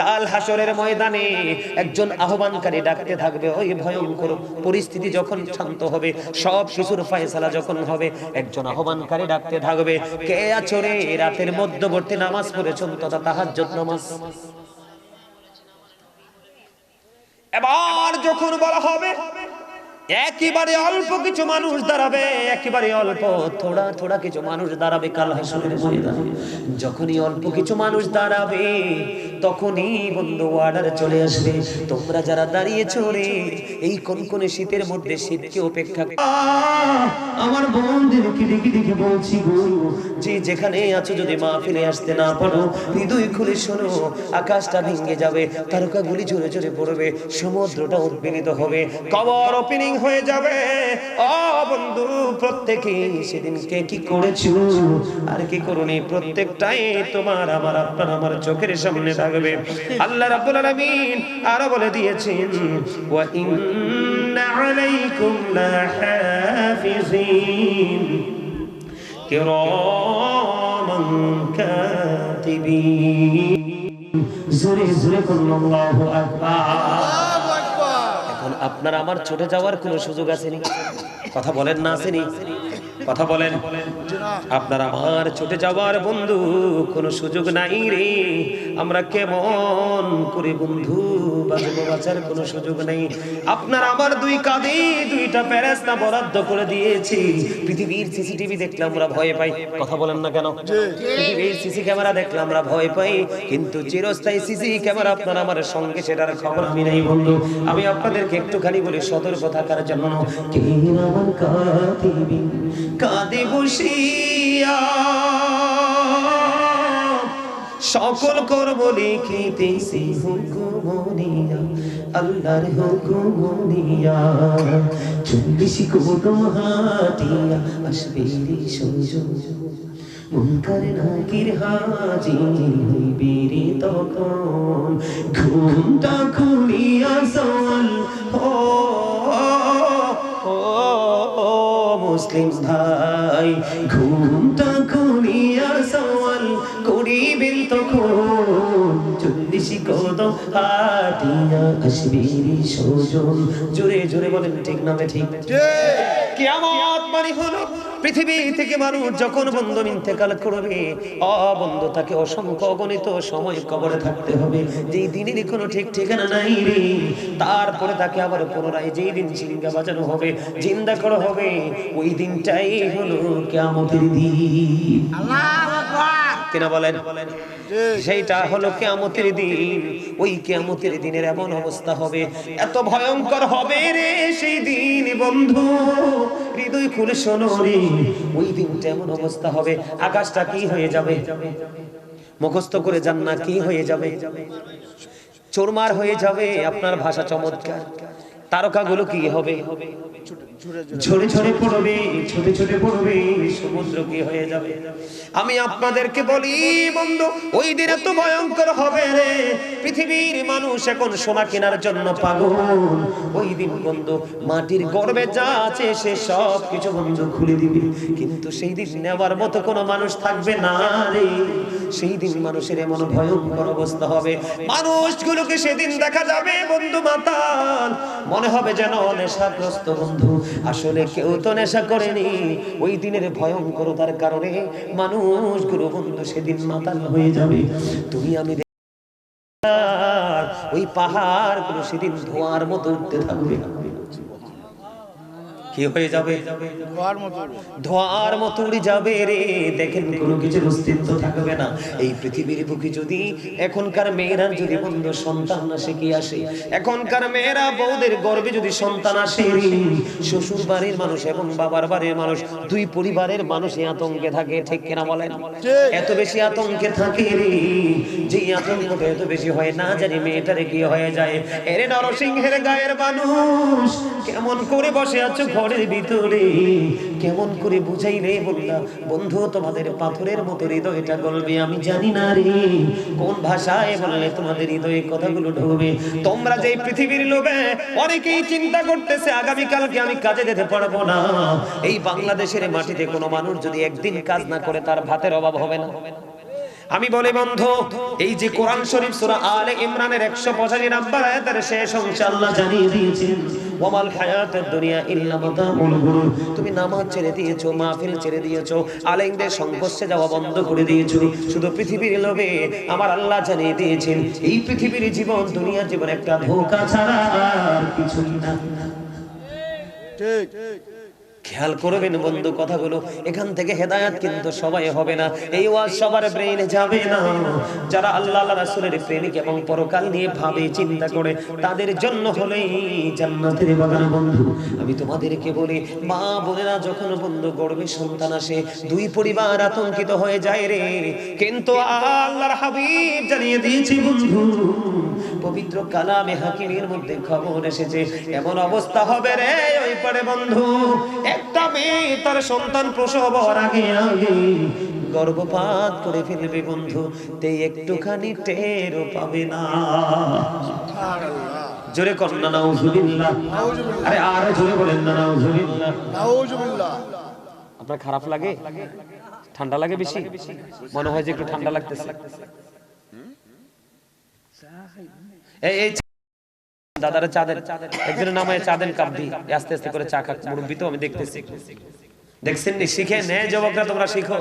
কাল হাসরের ময়দানে একজন আহ্বানকারী ডাকতে থাকবে, ওই ভয়ঙ্কর পরিস্থিতি যখন শান্ত হবে, সব শিশুর ফয়সালা যখন হবে, একজন আহ্বানকারী ডাকতে থাকবে, কে আছো রে? রাতের মধ্যবর্তী নামাজ পড়েছেন তথা তাহাজ্জুদ নামাজ। এবার যখন বলা হবে একেবারে অল্প কিছু মানুষ দাঁড়াবে একেবারে অল্প থোড়া থোড়া কিছু মানুষ দাঁড়াবে কাল হাসরের ময়দানে। যখনই অল্প কিছু মানুষ দাঁড়াবে তখনই বন্ধু অর্ডার চলে আসবে। তোমরা যারা দাঁড়িয়েছো রে এই কোন কোন শীতের মধ্যে শীতকে আহ, আমার বোনদেরকে দেখে দেখে বলছি গো। যে যেখানে আছো যদি মা ফিরে আসতে না পারো হৃদয় খুলে শোনো আকাশটা ভেঙে যাবে তারকাগুলি ঝরে ঝরে পড়বে সমুদ্রটা উদ্বেলিত হবে। কবর ওপেনিং হয়ে যাবে। ও বন্ধু, প্রত্যেকে সেদিনকে কি করেছ? আর কি করুনি? প্রত্যেকটাই তোমার, আমার আপনার আমার চোখের সামনে থাকবে। আল্লাহ রাব্বুল আলামিন আরও বলে দিয়েছেন, ওয়া ইন্না আলাইকুম লাহাফিজিন কিরামান কাতিবিন। জোরে জোরে করুন আল্লাহু আকবার। আপনার আমার ছুটে যাওয়ার কোনো সুযোগ আসেনি? কথা বলেন না আসেনি? কথা বলেন। আপনার আমার ছুটে যাওয়ার বন্ধু কোনো সুযোগ নাই রে। আমরা কেমন করে বন্ধু বাঁচবো বাঁচার কোনো সুযোগ নেই। আপনার আমার দুই কাঁধে দুইটা প্যারাস্তা বরাদ্দ করে দিয়েছি। পৃথিবীর সিসিটিভি দেখলে আমরা ভয় পাই। কথা বলেন না কেন? পৃথিবীর সিসি ক্যামেরা দেখলে আমরা ভয় পাই। কিন্তু চিরস্থায়ী সিসি ক্যামেরা আপনার আমার সঙ্গে সেটার খবর আমি নেই বন্ধু। আমি আপনাদেরকে একটুখানি বলি সতর্ক থাকার জন্য। আমার কাঁদে বসিয়া। সকল করব লিখিতেছি হুকুমনিয়া আল্লাহর হুকুমনিয়া চল্লিশ কোদম হাটিয়া আসবে মুনকার নাকির হাজি হইবে রে তখন। ঘুমটা খুলিয়া সওয়াল ভাই ঘুমটা খুলিয়া সওয়াল করিবেন তখন। চল্লিশ কদম হাতিয়া আসবি রে সুজন জোরে জোরে বলেন, ঠিক না ঠিক। কিয়ামত মানে হলো। পৃথিবী থেকে মানুষ যখন বন্ধু ইন্তেকাল করবে, অবন্ধ তাকে অসংখ্য অগণিত সময় কবরে থাকতে হবে। যেই দিনের কোনো ঠিক ঠিকানা নাই রে, তারপরে তাকে আবার পুনরায় যেই দিন সিঙ্গা বাজানো হবে, জিন্দা করা হবে, ওই দিনটাই হলো কিয়ামতের দিন। কিনা বলেন? সেইটা হলো কেয়ামতের দিন, ওই কেয়ামতের দিনের এমন অবস্থা হবে। এত ভয়ঙ্কর হবে রে সেই দিন, বন্ধু। হৃদয় খুলে শোনো ওই দিনটা এমন অবস্থা হবে। আকাশটা কি হয়ে যাবে? মুখস্থ করে যান না, কি হয়ে যাবে? চোরমার হয়ে যাবে, আপনার ভাষা চমৎকার। তারকাগুলো কি হবে? ঝরে ঝরে পড়বে। ছোটে ছোটে পড়বে সমুদ্র কি হয়ে যাবে? আমি আপনাদেরকে বলি বন্ধু ওই দিন এত ভয়ঙ্কর হবে রে। পৃথিবীর মানুষ এখন সোনা কেনার জন্য পাগল। ওই দিন বন্ধু মাটির গর্বে যা আছে সে সব কিছু বন্ধু খুলে দিবে। কিন্তু সেই দিন নেওয়ার মতো কোনো মানুষ থাকবে না রে। সেই দিন মানুষের এমন ভয়ঙ্কর অবস্থা হবে। মানুষগুলোকে সেদিন দেখা যাবে বন্ধু মাতাল। মনে হবে যেন নেশাগ্রস্ত বন্ধু। আসলে কেউ তো নেশা করেনি। ওই দিনের ভয়ঙ্করতার কারণে মানুষগুলো বন্ধু সেদিন মাতাল হয়ে যাবে। তুমি আমি ওই পাহাড়গুলো সেদিন ধোঁয়ার মতো উঠতে থাকবে। কি হয়ে যাবে? ধোয়ার মতো উড়ে যাবে রে। দেখেন কোনো কিছুর অস্তিত্ব থাকবে না। এই পৃথিবীর বুকে যদি এখনকার মেয়েরা যদি বন্ধু সন্তান না কি আসে? এখনকার মেয়েরা বউদের গর্বে যদি সন্তান আসে শ্বশুর বাড়ির মানুষ এবং বাবার বাড়ির মানুষ দুই পরিবারের মানুষ এই আতঙ্কে থাকে ঠিক কিনা বলেন? এত বেশি আতঙ্কে থাকে রে। যে আতঙ্কটা এত বেশি হয় না জানি মেয়েটারে কি হয়ে যায়। এরে নরসিংহের গায়ের মানুষ কেমন করে বসে আছো ঘরের ভিতরে। কেমন করে বুঝাই রে বললাম বন্ধু, তোমাদের পাথরের মতো হৃদয়টা গলবে, আমি জানি না রে। কোন ভাষায় বললে তোমাদের হৃদয়ে কথাগুলো ঢুকবে তোমরা যে পৃথিবীর লোভে অনেকেই চিন্তা করতেছে আগামী কালকে আমি কাজে যেতে পারব না। এই বাংলাদেশের মাটিতে কোনো মানুষ যদি একদিন কাজ না করে, তার ভাতের অভাব হবে না। আমি বলি, বন্ধু, এই যে কোরআন শরীফ, সূরা আলে ইমরানের 185 নাম্বার আয়াতের শেষ অংশে আল্লাহ জানিয়ে দিয়েছেন ওয়ামাল হায়াতের দুনিয়া ইল্লা মাতাউল গুরুর। তুমি নামাজ ছেড়ে দিয়েছ, মাহফিল ছেড়ে দিয়েছ, আলেমদের সংঘর্ষে যাওয়া বন্ধ করে দিয়েছ। শুধু পৃথিবীর লোভে আমার আল্লাহ জানিয়ে দিয়েছেন, এই পৃথিবীর জীবন, দুনিয়ার জীবন একটা ধোঁকা ছাড়া আর কিছুই না। খেয়াল করবেন বন্ধু কথাগুলো, এখান থেকে হেদায়াত কিন্তু সবাই হবে না। এই ওয়াজ সবার ব্রেইনে যাবে না। যারা আল্লাহ রাসূলের প্রেমিক এবং পরকাল নিয়ে ভাবে, চিন্তা করে, তাদের জন্য হলেই জান্নাতের বাগান বন্ধু। আমি তোমাদেরকে বলি, মা বোনেরা যখন বন্ধু গর্বে সন্তান আসে, দুই পরিবার আতঙ্কিত হয়ে যায় রে। কিন্তু আল্লাহর হাবিব জানিয়ে দিয়েছি বন্ধু পবিত্র কালামে হাকিমের মধ্যে খবর এসেছে। এমন অবস্থা হবে রে ওই পারে বন্ধু। একটা মেয়ে তার সন্তান প্রসব হওয়ার আগে আগে গর্ভপাত করে ফেলবে বন্ধু। তে একটুখানি টেরও পাবে না। জোরে কন্যা নাউজুবিল্লাহ। আরে আর জোরে বলেন না নাউজুবিল্লাহ। নাউজুবিল্লাহ। আপনার খারাপ লাগে? ঠান্ডা লাগে বেশি? মনে হয় যে একটু ঠান্ডা লাগতেছে। দাদারা চাঁদের একজনের নামায় চাঁদের আস্তে আস্তে করে চা মুরব্বী তো আমি দেখতেছি। দেখছেন নি? শিখে যুবকরা, তোমরা শিখো।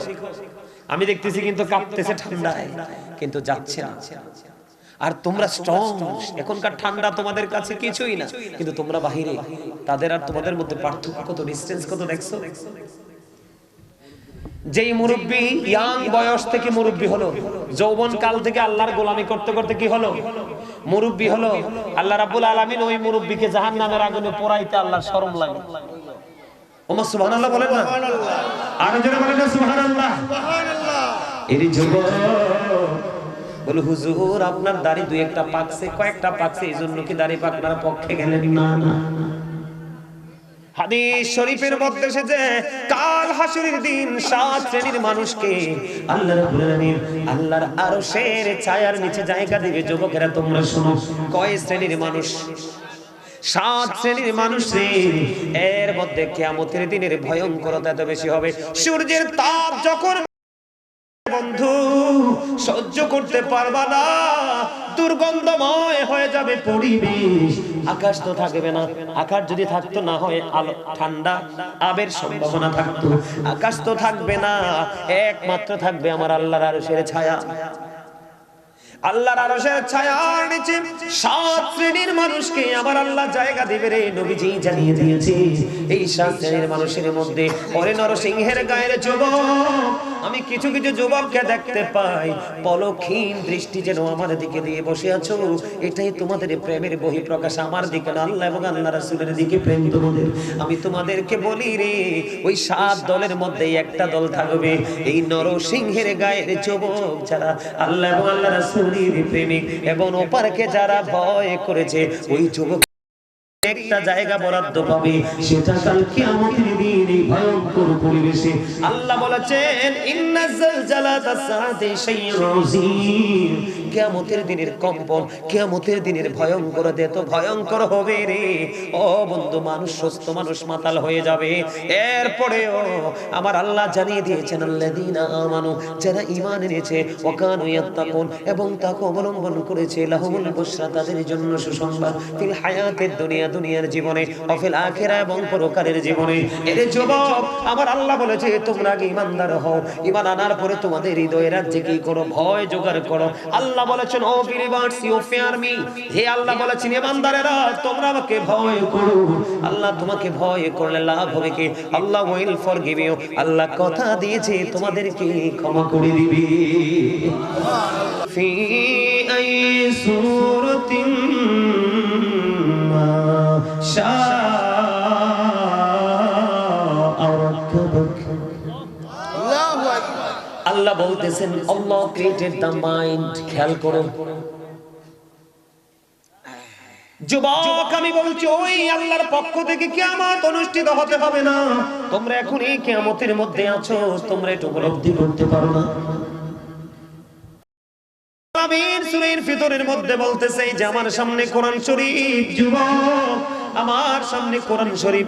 আমি দেখতেছি কিন্তু কাঁপতেছে ঠান্ডায়, কিন্তু যাচ্ছে না। আর তোমরা স্ট্রং এখনকার ঠান্ডা তোমাদের কাছে কিছুই না। কিন্তু তোমরা বাহিরে, তাদের আর তোমাদের মধ্যে পার্থক্য কত ডিস্টেন্স কত দেখছ? যেই মুরব্বী ইয়াং বয়স থেকে মুরব্বী হলো যৌবন কাল থেকে আল্লাহর গোলামি করতে করতে কি হলো? মুরব্বী হলো। আল্লাহ রাব্বুল আলামিন ওই মুরব্বীকে জাহান্নামের আগুনে পোড়াইতে আল্লাহর শরম লাগে। ওমা সুবহানাল্লাহ বলেন না? আর জোরে বলেন না সুবহানাল্লাহ। সুবহানাল্লাহ। এর যুবক বলে হুজুর আপনার দাড়ি দুই একটা পাকছে কয়েকটা পাকছে এই জন্য কি দাড়ি পাকনার পক্ষে গেলেন না না? হাদিস শরীফের মধ্যে এসেছে, কাল হাসুরের দিন সাত শ্রেণির মানুষকে আল্লাহ রাব্বুল আলামিন আল্লাহর আরশের ছায়ার নিচে জায়গা দিবে। যুবকেরা, তোমরা শোনো, কয় শ্রেণির মানুষ? সাত শ্রেণির মানুষ এর মধ্যে কিয়ামতের দিনের ভয়ঙ্করতা এত বেশি হবে। সূর্যের তাপ যখন বন্ধু সহ্য করতে পারবা না দুর্গন্ধময় হয়ে যাবে পরিবেশ। আকাশ তো থাকবে না। আকাশ যদি থাকতো না হয় আলো, ঠান্ডা, আবের সম্ভাবনা থাকতো। আকাশ তো থাকবে না। একমাত্র থাকবে আমার আল্লাহর আরশের ছায়া। আল্লাহর আরশের ছায়ার নিচে সাত শ্রেণির মানুষকে আল্লাহ জায়গা দিবে রে নবীজি জানিয়ে দিয়েছে। এই সাত শ্রেণির মানুষের মধ্যে পরে নরসিংহের গায়ের যুবক, আমি কিছু কিছু যুবককে দেখতে পাই। পলক্ষীন দৃষ্টি যেন আমার দিকে দিয়ে বসে আছো। এটাই তোমাদের প্রেমের বহিঃপ্রকাশ, আমার দিকে না। আল্লাহ এবং আল্লাহ রাসূলের দিকে প্রেম তোমাদের। আমি তোমাদেরকে বলি রে, ওই সাত দলের মধ্যে একটা দল থাকবে। এই নরসিংহের গায়ের যুবক যারা আল্লাহ এবং আল্লাহ রাসূলের প্রেমিক। এবং ওপারকে যারা ভয় করেছে, ওই যুবক একটা জায়গা বরাদ্দ পাবে। সেটা কাল কিয়ামতের দিন এই ভয়ঙ্কর পরিবেশে। আল্লাহ বলেছেন ইন্নাজাল শাইউন আযীম কিয়ামতের দিনের কম্পন, কিয়ামতের দিনের ভয়ঙ্কর এত ভয়ঙ্কর হবে রে। ও বন্ধু, মানুষ, সুস্থ মানুষ মাতাল হয়ে যাবে। এরপরেও আমার আল্লাহ জানিয়ে দিয়েছেন, আল্লাযীনা আমানু, যারা ঈমান এনেছে, ওয়াকানু ইয়াত্তাকুন, এবং তাকে অবলম্বন করেছে, লাহুমুল বুশরা তাদের জন্য সুসংবাদ ফিল হায়াতের দুনিয়া, দুনিয়ার জীবনে অফিল আখেরা, এবং পরকালের জীবনে। এর যুবক, আমার আল্লাহ বলেছে, তোমরা আগে ইমানদার হও? ইমান আনার পরে তোমাদের হৃদয়ের রাজ্যে কি করো ভয় জোগাড় করো? আল্লাহ বলেছেন, O believers you fear me হে আল্লাহ বলেছেন, ইমানদারেরা, তোমরা আমাকে ভয় করো। আল্লাহ তোমাকে ভয় করলে লাভ হবে কি? Allah will forgive you Allah কথা দিয়েছে, তোমাদেরকে ক্ষমা করে দিবে। ফি আই সূরাতিন মা শাআ বলতেছেন আল্লাহ ক্রিয়েটেড দ্য মাইন্ড খেয়াল যুবক আমি বলছি ওই আল্লাহর পক্ষ থেকে কিয়ামত অনুষ্ঠিত হতে হবে না। তোমরা এখন এই কিয়ামতের মধ্যে আছো তোমরা এটা উপলব্ধি করতে পারো না। আমির মধ্যে বলতেছে যে আমার সামনে কোরআন শরীফ যুবক আমার সামনে কোরআন শরীফ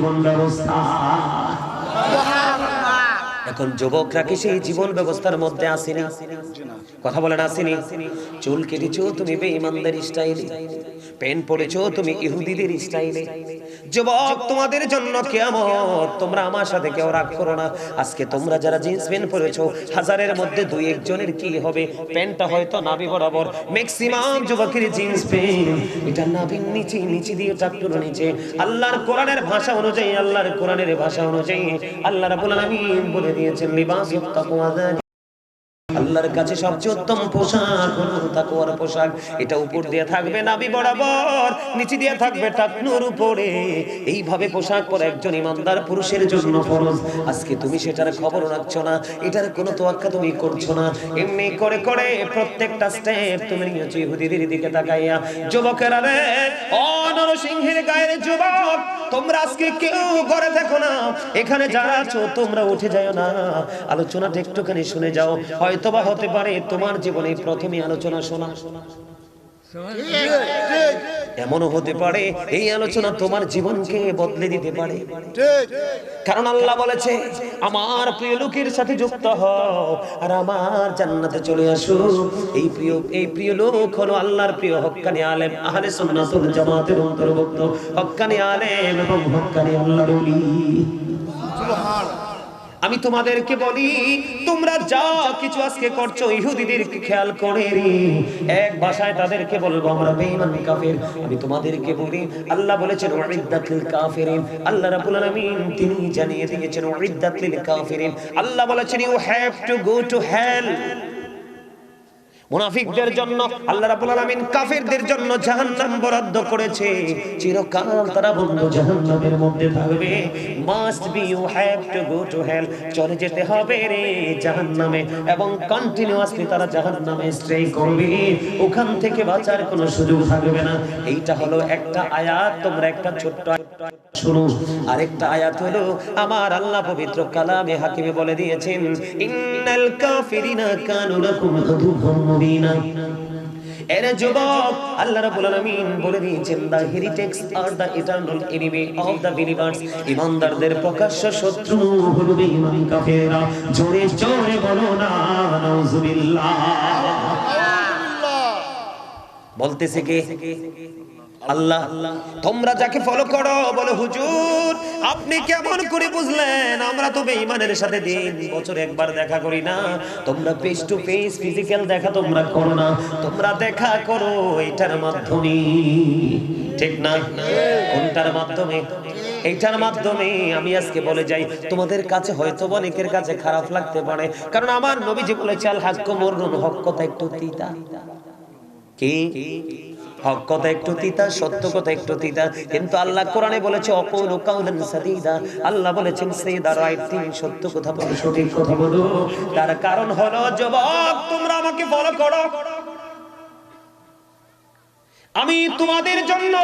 ব্যবস্থা। এখন যুবকরা কি সেই জীবন ব্যবস্থার মধ্যে আসেনি? কথা বলেন আসেনি? চুল কেটেছো, তুমি বেঈমানদের স্টাইলে। পেন পড়েছো তুমি ইহুদিদের স্টাইলে। যুবক তোমাদের জন্য কিয়ামত। তোমরা আমার সাথে কেউ রাগ করো না। আজকে তোমরা যারা জিন্স প্যান্ট পরেছো হাজারের মধ্যে দুই একজনের কি হবে? প্যান্টটা হয়তো নাভি বরাবর। ম্যাক্সিমাম যুবকের জিন্স প্যান্ট এটা নাভির নিচে নিচে দিয়ে টাকটুর নিচে। আল্লাহর কোরআনের ভাষা অনুযায়ী আল্লাহর কোরআনের ভাষা অনুযায়ী। আল্লাহ রাব্বুল আলামিন বলে দিয়েছেন লিবাসুত তাকওয়া আল্লাহর কাছে সবচেয়ে উত্তম পোশাক হলো তাকওয়ার পোশাক। এটা উপর দিয়ে থাকবে নাভি বরাবর, নিচে দিয়ে থাকবে টাকনুর উপরে। এইভাবে পোশাক পরে একজন ইমানদার পুরুষের জন্য ফরজ। আজকে তুমি সেটার খবর রাখছো না, এটার কোনো তোয়াক্কা তুমি করছ না। এমনি করে করে প্রত্যেকটা স্টেপ তুমি নিয়েছো ইহুদিদের দিকে তাকাইয়া, যুবকেরা রে ও নরসিংহের গায়ের যুবক, তোমরা আজকে কেউ ঘরে দেখো না। এখানে যারা আছো, তোমরা উঠে যাও না। আলোচনাটা একটুখানি শুনে যাও। হয়তোবা হতে পারে, তোমার জীবনে প্রথমে আলোচনা শোনা। এমনও হতে পারে, এই আলোচনা তোমার জীবনকে বদলে দিতে পারে। কারণ আল্লাহ বলেছে, আমার প্রিয় লোকের সাথে যুক্ত হও আর আমার জান্নাতে চলে আসো। এই প্রিয় এই প্রিয় লোক হলো আল্লাহর প্রিয় হক্কানি আলেম, আহলে সুন্নাতুল জামাতের অন্তর্ভুক্ত। হক্কানি আলেম এবং হক্কানি আল্লাহর ওলি। সুবহান আমি তোমাদেরকে বলি, তোমরা যা কিছু আজকে করছ ইহুদিদের খেয়াল করে এক ভাষায় তাদেরকে বলব, আমরা বেঈমান কাফের। আমি তোমাদেরকে বলি, আল্লাহ বলেছেন, উইদ্দাতুল কাফিরিন। আল্লাহ রাব্বুল আলামিন তিনি জানিয়ে দিয়েছেন, উইদ্দাতুল কাফিরিন। আল্লাহ বলেছেন you have to go to hell মুনাফিকদের জন্য আল্লাহ রাব্বুল আলামিন কাফিরদের জন্য জাহান্নাম বরাদ্দ করেছে। চিরকাল তারা বন্ধু জাহান্নামের মধ্যে থাকবে। Must be you have to go to hell চলে যেতে হবে রে জাহান্নামে। এবং কন্টিনিউয়াসলি তারা জাহান্নামে স্টে করবে। ওখান থেকে বাঁচার কোনো সুযোগ থাকবে না। এইটা হলো একটা আয়াত, তোমরা একটা ছোট্ট শুনো। আরেকটা আয়াত হলো, আমার আল্লাহ পবিত্র কালামে হাকিমে বলে দিয়েছেন, ইন্নাল কাফিরিনা কানু লাকুম মুবিনা এরা যুবক, আল্লাহ রাব্বুল আলামিন বলে দিয়েছেন the heretics R the eternal enemy of the believers ইমানদারদের প্রকাশ্য শত্রু হলো বেঈমান কাফেররা। জোরে জোরে বলো না, নাউজুবিল্লাহ। বলতেছে কে? আল্লাহ, তোমরা যাকে ফলো করো, বলে, হুজুর, আপনি কেমন করে বুঝলেন? আমরা তো বেঈমানের সাথে দিন, বছর একবার দেখা করি না। তোমরা ফেস টু ফেস ফিজিক্যাল দেখা তোমরা করো না। তোমরা দেখা করো, এটার মাধ্যমে। ঠিক না? কোনটার মাধ্যমে? এইটার মাধ্যমে আমি আজকে বলে যাই, তোমাদের কাছে হয়তো অনেকের কাছে খারাপ লাগতে পারে। কারণ আমার নবীজি বলেছে, আল হাক্ক মরুন হক কথা একটু তিতা। কি? হক কথা একটু তিতা, সত্য কথা একটু তিতা। কিন্তু আল্লাহ কোরআনে বলেছে, অকুল কাউলান সাদিদা। আল্লাহ বলেছেন সাইদা রাইট থিং সত্য কথা বলো, সঠিক কথা বলো। তার কারণ হলো, যুবক, তোমরা আমাকে ফলো করো। আমি তোমাদের জন্য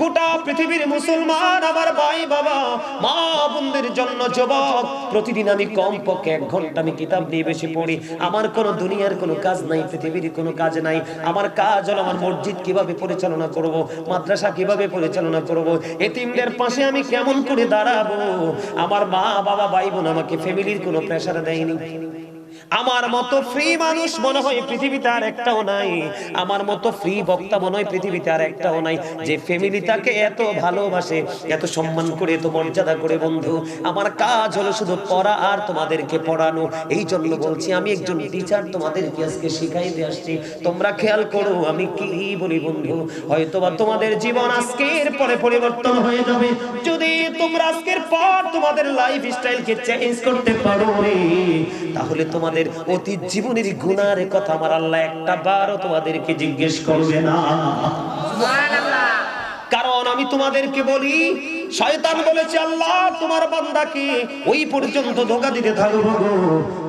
গোটা পৃথিবীর মুসলমান, আমার ভাই বাবা, মা বোনদের জন্য যুবক প্রতিদিন আমি কম পক্ষে এক ঘণ্টা আমি কিতাব নিয়ে বেশি পড়ি। আমার কোনো দুনিয়ার কোনো কাজ নাই, পৃথিবীর কোনো কাজ নাই। আমার কাজ হলো আমার মসজিদ কীভাবে পরিচালনা করব, মাদ্রাসা কীভাবে পরিচালনা করব, এতিমদের পাশে আমি কেমন করে দাঁড়াবো? আমার মা, বাবা, ভাই বোন আমাকে ফ্যামিলির কোনো প্রেশার দেয়নি। আমার মতো ফ্রি মানুষ মনে হয় পৃথিবীতে আর একটাও নাই। আমার মতো ফ্রি বক্তা মনে হয় পৃথিবীতে আর একটাও নাই। যে ফ্যামিলি তাকে এত ভালোবাসে, এত সম্মান করে, এত মর্যাদা করে, বন্ধু, আমার কাজ হলো শুধু পড়া আর তোমাদেরকে পড়ানো। এই জন্য বলছি, আমি একজন টিচার তোমাদেরকে আজকে শিখাইতে আসছি। তোমরা খেয়াল করো, আমি কি বলি বন্ধু? হয়তোবা তোমাদের জীবন আজকের পরে পরিবর্তন হয়ে যাবে। যদি তোমরা আজকের পর তোমাদের লাইফ স্টাইলকে চেঞ্জ করতে পারো তাহলে তোমাদের অতীত জীবনের গুণার কথা আমার আল্লাহ একটা বারও তোমাদেরকে জিজ্ঞেস করবে না। কারণ আমি তোমাদেরকে বলি শয়তান বলেছে, আল্লাহ, তোমার বান্দা বান্দাকে ওই পর্যন্ত ধোকা দিতে থাকব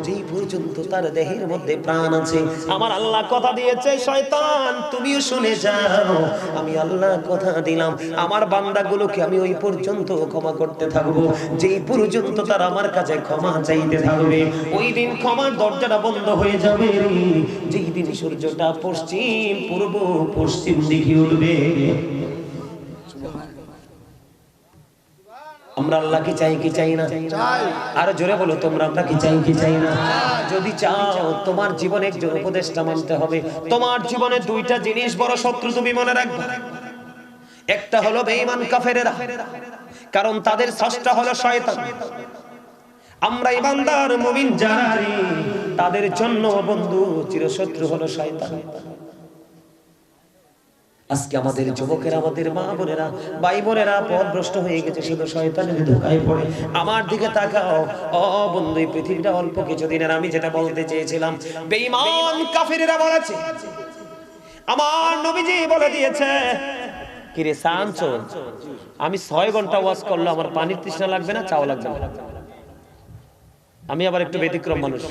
যেই পর্যন্ত তার দেহের মধ্যে প্রাণ আছে, আমার আল্লাহ কথা দিয়েছে, শয়তান, তুমিও শুনে যাও। আমি আল্লাহ কথা দিলাম। আমার বান্দাগুলোকে আমি ওই পর্যন্ত ক্ষমা করতে থাকব। যেই পর্যন্ত তার আমার কাছে ক্ষমা চাইতে থাকবে, ওই দিন ক্ষমার দরজাটা বন্ধ হয়ে যাবে যেই দিন সূর্যটা পশ্চিম, পূর্ব, পশ্চিম দিকে উঠবে। আমরা আল্লাহকে চাই কি চাই না? আরও জোরে বলো তোমরা আমরা কি চাই কি চাই না? যদি চাও তোমার জীবনে একজন উপদেশটা মানতে হবে। তোমার জীবনে দুইটা জিনিস বড় শত্রু তুমি মনে রাখবে। একটা হলো বেঈমান কাফেরেরা কারণ তাদের স্রষ্টা হলো শয়তান। আমরা ইমানদার মুমিন যারা তাদের জন্য বন্ধু চিরশত্রু হলো শয়তান। আজকে আমাদের যুবকেরা আমাদের মা বোনেরা ভাই বোনেরা পথভ্রষ্ট হয়ে গেছে শুধু শয়তানের ধোকায় পড়ে। আমার দিকে তাকাও। ও বন্ধু এই পৃথিবীটা অল্প কিছুদিনের আমি যেটা বলতে চেয়েছিলাম বেঈমান কাফিরেরা বলেছে আমার নবীজি বলে দিয়েছে কিরে সানছো আমি ছয় ঘণ্টা ওয়াজ করল আমার পানির তৃষ্ণা লাগবে না চাও লাগবে না? আমি আবার একটু ব্যতিক্রম মানুষ।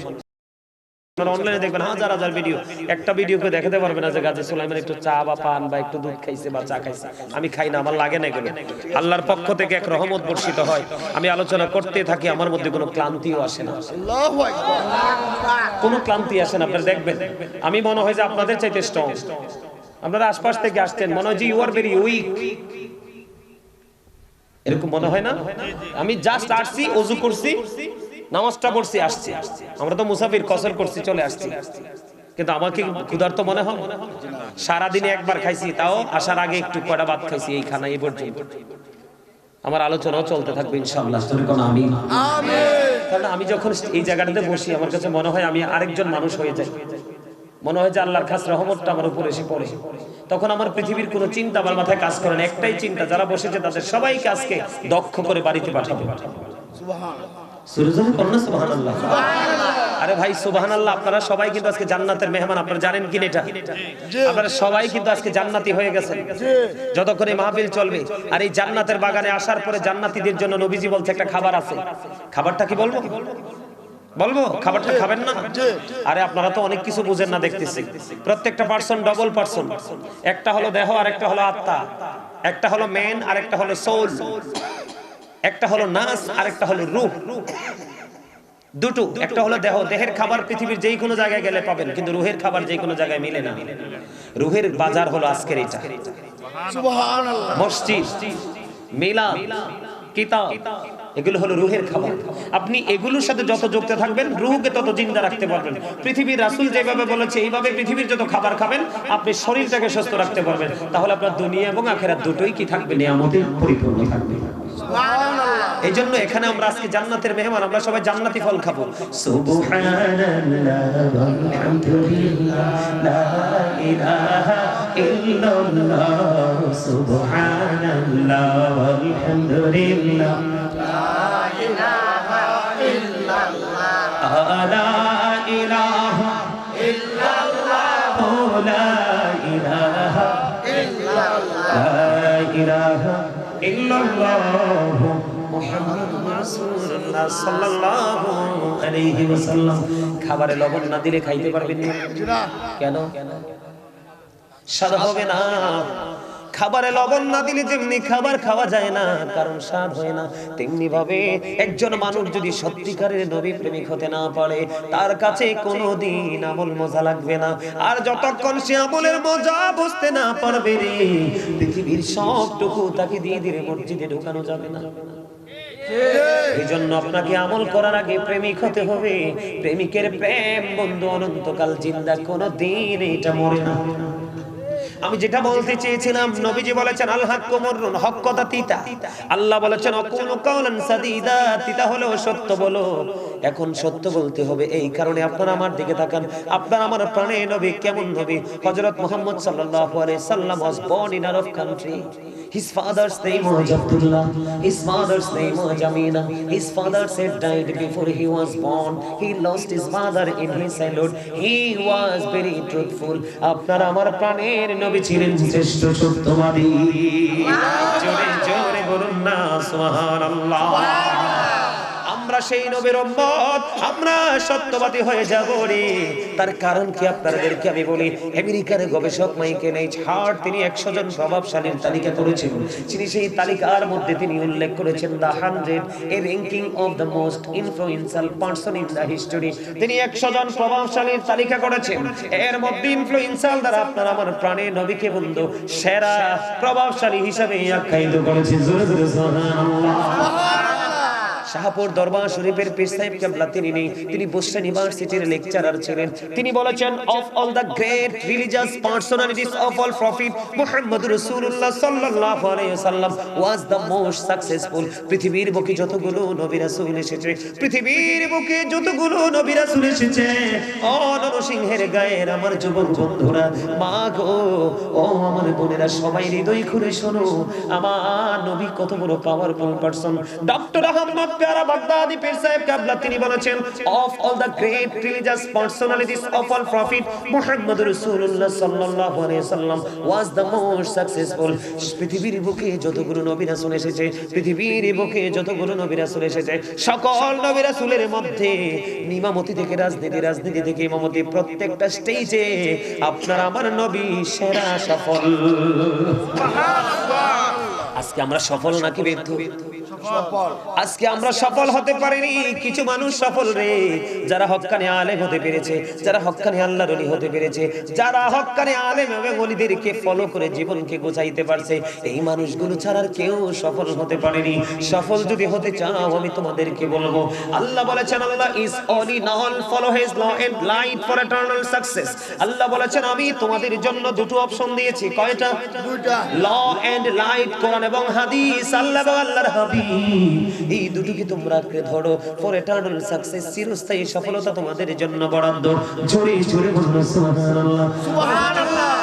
আপনারা অনলাইনে দেখবেন হাজার হাজার ভিডিও একটা ভিডিওকে দেখাতে পারবে না যে গাজী সুলাইমান একটু চা বা পান বা একটু দুধ খাইছে বা চা খাইছে। আমি খাই না আমার লাগে না এগুলো। আল্লাহর পক্ষ থেকে এক রহমত বর্ষিত হয়। আমি আলোচনা করতে থাকি আমার মধ্যে কোনো ক্লান্তিও আসে না। কোনো ক্লান্তি আসে না আপনারা দেখবেন। আমি মনে হয় যে আপনাদের চাইতে স্ট্রং আপনারা আশপাশ থেকে আসছেন মনে হয় যে ইউ আর ভেরি উইক এরকম মনে হয় না? আমি জাস্ট আসছি অজু করছি। নামাজটা পড়ছি, আসছি। আমরা তো মুসাফির, কসর করছি, চলে আসছি। কিন্তু আমাকে ক্ষুধার্ত মনে হয়? সারাদিনে একবার খাইছি, তাও আসার আগে একটু কটা ভাত খাইছি এই খানা এই পর্যন্ত। আমার আলোচনাও চলতে থাকবে আমি যখন এই জায়গাটাতে বসি, আমার কাছে মনে হয় আমি আরেকজন মানুষ হয়ে যাই। মনে হয় যে আল্লাহর খাস রহমতটা আমার উপরে এসে পড়ে। তখন আমার পৃথিবীর কোনো চিন্তা আমার মাথায় কাজ করে না। একটাই চিন্তা, যারা বসেছে তাদের সবাইকে আজকে দক্ষ করে বাড়িতে পাঠাবো। সুবহানাল্লাহ। আরে ভাই আপনারা সবাই কিন্তু আজকে জান্নাতের মেহমান আপনারা জানেন কি এটা? আপনারা সবাই কিন্তু আজকে জান্নাতি হয়ে গেছেন। যতক্ষণ এই মাহফিল চলবে আর এই জান্নাতের বাগানে আসার পরে জান্নাতীদের জন্য নবীজি বলছে একটা খাবার আছে। খাবারটা কি বলব? বলব? খাবারটা খাবেন না? আরে আপনারা তো অনেক কিছু বুঝেন না দেখতেছি। প্রত্যেকটা পার্সন ডবল পার্সন। একটা হলো দেহ আর একটা হলো আত্মা। একটা হলো মেন আর একটা হলো সোল একটা হলো নাস আর একটা হলো রূহ। দুটো একটা হলো দেহ। দেহের খাবার পৃথিবীর যেই কোনো জায়গায় গেলে পাবেন কিন্তু রুহের খাবার যে কোনো জায়গায় মিলে না। রুহের বাজার হলো আজকের এটা। মসজিদ মেলা কিতাব এগুলো হলো রুহের খাবার। আপনি এগুলোর সাথে যত যুক্ত থাকবেন রুহকে তত জিন্দা রাখতে পারবেন। পৃথিবীর রাসূল যেভাবে বলেছে এইভাবে পৃথিবীর যত খাবার খাবেন আপনি শরীরটাকে সুস্থ রাখতে পারবেন। তাহলে আপনার দুনিয়া এবং আখেরাত দুটোই কি থাকবে? নিয়ামতে পরিপূর্ণ থাকবে। এই জন্য এখানে আমরা আজকে জান্নাতের মেহমান আমরা সবাই জান্নাতি ফল খাব। সুবহানাল্লাহ। আলহামদুলিল্লাহ লা ইলাহা খাবারে লবণ না দিলে খাইতে পারবেন না। কেন? স্বাদ হবে না। খাবারে লবণ না দিলে যেমনি খাবার খাওয়া যায় না, কারণ স্বাদ হয় না। তেমনি ভাবে একজন মানুষ যদি সত্যিকারের নবী প্রেমিক হতে না পারে, তার কাছে কোনো দিন আমল মজা লাগবে না। আর যতক্ষণ সে আমলের মজা বুঝতে না পারবে রে, পৃথিবীর সবটুকু তাকে দিয়ে দিয়ে মসজিদে ঢোকানো যাবে না। এই জন্য আপনাকে আমল করার আগে প্রেমিক হতে হবে। প্রেমিকের প্রেম বন্ধু অনন্তকাল জিন্দা কোনো দিন এটা মরে না। আমি যেটা বলতে চেয়েছিলাম নবীজি বলেছেন আল হক কুমরুন হক কথা তিতা আল্লাহ বলেছেন অকুনু কাওলান সাদিদা তিতা হলো সত্য বলো এখন সত্য বলতে হবে এই কারণে আপনারা আমার দিকে তাকান আপনারা আমার প্রাণে নবী কেমন নবী হযরত মুহাম্মদ সাল্লাল্লাহু আলাইহি সাল্লাম was born in Arab country his father's name was Abdullah his mother's name was Amina his father said died before he was born he lost his mother in his childhood he was very truthful আপনারা আমার প্রাণের নবী ছিলেন শ্রেষ্ঠ সত্যবাদী। জোরে জোরে বলুন না সুবহানাল্লাহ। আমরা সেই নবীর উম্মত, আমরা সত্যবাদী হয়ে যাব রে। তার কারণ কি আপনাদেরকে আমি বলি? আমেরিকার গবেষক মাইকেল এইচ হার্ট, তিনি একশো জন প্রভাবশালীর তালিকা করেছেন। তিনি সেই তালিকার মধ্যে তিনি উল্লেখ করেছেন the hundred, a ranking of the most influential person in the history. তিনি একশো জন প্রভাবশালীর তালিকা করেছেন। এর মধ্যে ইনফ্লুয়েন্সিয়াল দ্বারা আপনার আমার প্রাণে নবীকে বন্ধু, সেরা প্রভাবশালী হিসাবে আখ্যায়িত করেছেন। জোরে জোরে, সুবহানাল্লাহ। শাহপুর দরবার শরীফের পীর সাহেব কেবলা তিনি নেই। তিনি বসরা ইউনিভার্সিটির লেকচারার ছিলেন। তিনি বলেছেন of all the great religious personalities of all prophet Muhammad রাসূলুল্লাহ সাল্লাল্লাহু আলাইহি ওয়াসাল্লাম ওয়াজ দ্য মোস্ট সাকসেসফুল পৃথিবীর বুকে যতগুলো নবী রাসূল এসেছে, পৃথিবীর বুকে যতগুলো নবী রাসূল এসেছে ও নরসিংহের গায়ের আমার যুবক বন্ধুরা, মা গো, ও আমার বোনেরা, সবাই হৃদয় খুলে শোনো। আমার নবী কত বড় পাওয়ারফুল পারসন ডক্টর আহমদ প্যারা বাগদাদি পীর সাহেব কাবলা তিনি বলেছেন of all the great religious personalities of all prophet Muhammad রাসূলুল্লাহ সাল্লাল্লাহু আলাইহি সাল্লাম ওয়াজ দ্য মোস্ট সাকসেসফুল পৃথিবীর বুকে যতগুলো নবী রাসূল এসেছে পৃথিবীর বুকে যতগুলো নবী রাসূল এসেছে সকল নবী রাসূলের মধ্যে ইমামতি থেকে রাজনীতি রাজনীতি থেকে ইমামতি প্রত্যেকটা স্টেজে আপনার আমার নবী সেরা সফল। আজকে আমরা সফল নাকি ব্যর্থ আজকে আমরা সফল হতে পারিনি। কিছু মানুষ সফল রে। যারা হক্কানে আলেম হতে পেরেছে যারা হক্কানে আল্লাহর ওলি হতে পেরেছে যারা হক্কানে আলেম এবং ওলিদেরকে ফলো করে জীবনকে গোছাইতে পারছে এই মানুষগুলো ছাড়া আর কেউ সফল হতে পারেনি। সফল যদি হতে চাও আমি তোমাদেরকে বলব আল্লাহ বলেছেন আল্লাহ ইজ অলি নল follow his law and light for eternal success Allah বলেছেন আমি তোমাদের জন্য দুটো অপশন দিয়েছি কয়টা? দুইটা। ল এন্ড লাইট কোরআন এবং হাদিস। আল্লাহ এবং আল্লাহর হাবিব। এই দুটোকে তোমরা ধরো। ফর এটার্নাল সাকসেস চিরস্থায়ী সফলতা তোমাদের জন্য বরাদ্দ। ঝরে ঝরে বলুন, সুবহানাল্লাহ। সুবহানাল্লাহ।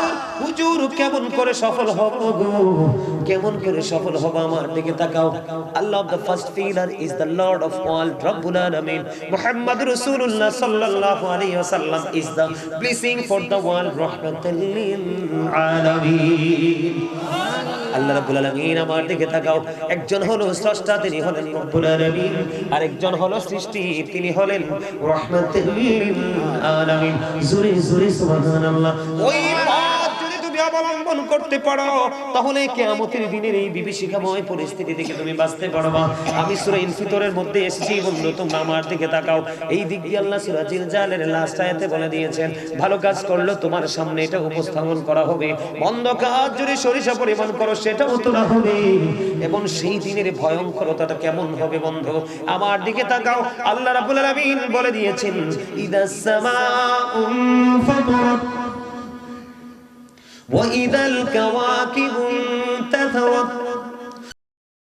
হুজুর, কেমন করে সফল হব গো? কেমন করে সফল হব আমার দিকে তাকাও। Allah the first pillar is the lord of all রব্বুল আলামিন। মুহাম্মদ রাসূলুল্লাহ সাল্লাল্লাহু আলাইহি ওয়াসাল্লাম is the blessing for the world রাহমাতাল লিল আলামিন। আল্লাহ রাব্বুল আলামিন আমার দিকে তাকাও। একজন হলো স্রষ্টা, তিনি হলেন রব্বুল আলামিন। আরেকজন হলো সৃষ্টি, তিনি হলেন রাহমাতুল লিল আলামিন। জোরে জোরে, সুবহানাল্লাহ। ওই তুমি অবলম্বন করতে পারো। তাহলে কিয়ামতের দিনের এই বিভীষিকাময় পরিস্থিতি থেকে তুমি বাঁচতে পারবা। আমি সূরা ইনফিতরের মধ্যে এসেছি বন্ধু তোমরা আমার দিকে তাকাও। এই দিক দিয়ে আল্লাহ সূরা জিলজালের লাস্ট আয়াতে বলে দিয়েছেন, ভালো কাজ করলে তোমার সামনে, এটা উপস্থাপন করা হবে। মন্দ কাজ যদি সরিষা পরিমাণ করো, সেটাও তোলা হবে এবং সেই দিনের ভয়ঙ্করতাটা কেমন হবে বন্ধু? আমার দিকে তাকাও। আল্লাহ রাব্বুল আলামিন বলে দিয়েছেন, ইদাস সামাউন ফাতরাত। وإذا الكواكب انتثرت